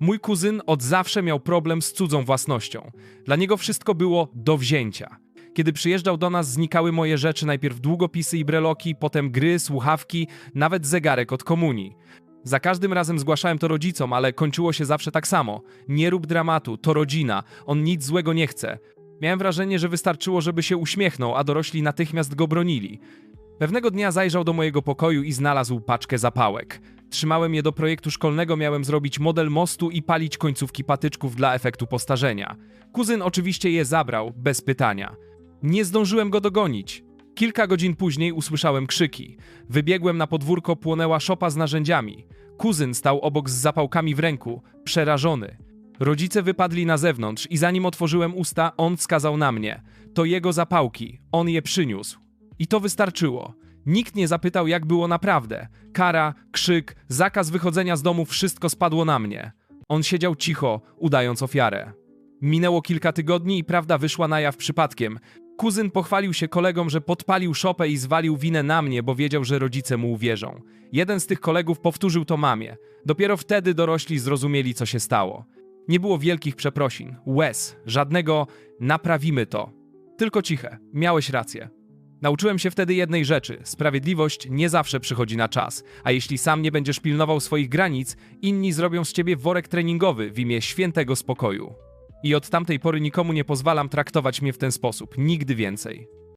Mój kuzyn od zawsze miał problem z cudzą własnością. Dla niego wszystko było do wzięcia. Kiedy przyjeżdżał do nas, znikały moje rzeczy, najpierw długopisy i breloki, potem gry, słuchawki, nawet zegarek od komunii. Za każdym razem zgłaszałem to rodzicom, ale kończyło się zawsze tak samo. Nie rób dramatu, to rodzina, on nic złego nie chce. Miałem wrażenie, że wystarczyło, żeby się uśmiechnął, a dorośli natychmiast go bronili. Pewnego dnia zajrzał do mojego pokoju i znalazł paczkę zapałek. Trzymałem je do projektu szkolnego, miałem zrobić model mostu i palić końcówki patyczków dla efektu postarzenia. Kuzyn oczywiście je zabrał, bez pytania. Nie zdążyłem go dogonić. Kilka godzin później usłyszałem krzyki. Wybiegłem na podwórko, płonęła szopa z narzędziami. Kuzyn stał obok z zapałkami w ręku, przerażony. Rodzice wypadli na zewnątrz i zanim otworzyłem usta, on wskazał na mnie. To jego zapałki, on je przyniósł. I to wystarczyło. Nikt nie zapytał, jak było naprawdę. Kara, krzyk, zakaz wychodzenia z domu, wszystko spadło na mnie. On siedział cicho, udając ofiarę. Minęło kilka tygodni i prawda wyszła na jaw przypadkiem. Kuzyn pochwalił się kolegom, że podpalił szopę i zwalił winę na mnie, bo wiedział, że rodzice mu uwierzą. Jeden z tych kolegów powtórzył to mamie. Dopiero wtedy dorośli zrozumieli, co się stało. Nie było wielkich przeprosin, łez, żadnego naprawimy to. Tylko ciche, miałeś rację. Nauczyłem się wtedy jednej rzeczy: sprawiedliwość nie zawsze przychodzi na czas, a jeśli sam nie będziesz pilnował swoich granic, inni zrobią z ciebie worek treningowy w imię świętego spokoju. I od tamtej pory nikomu nie pozwalam traktować mnie w ten sposób, nigdy więcej.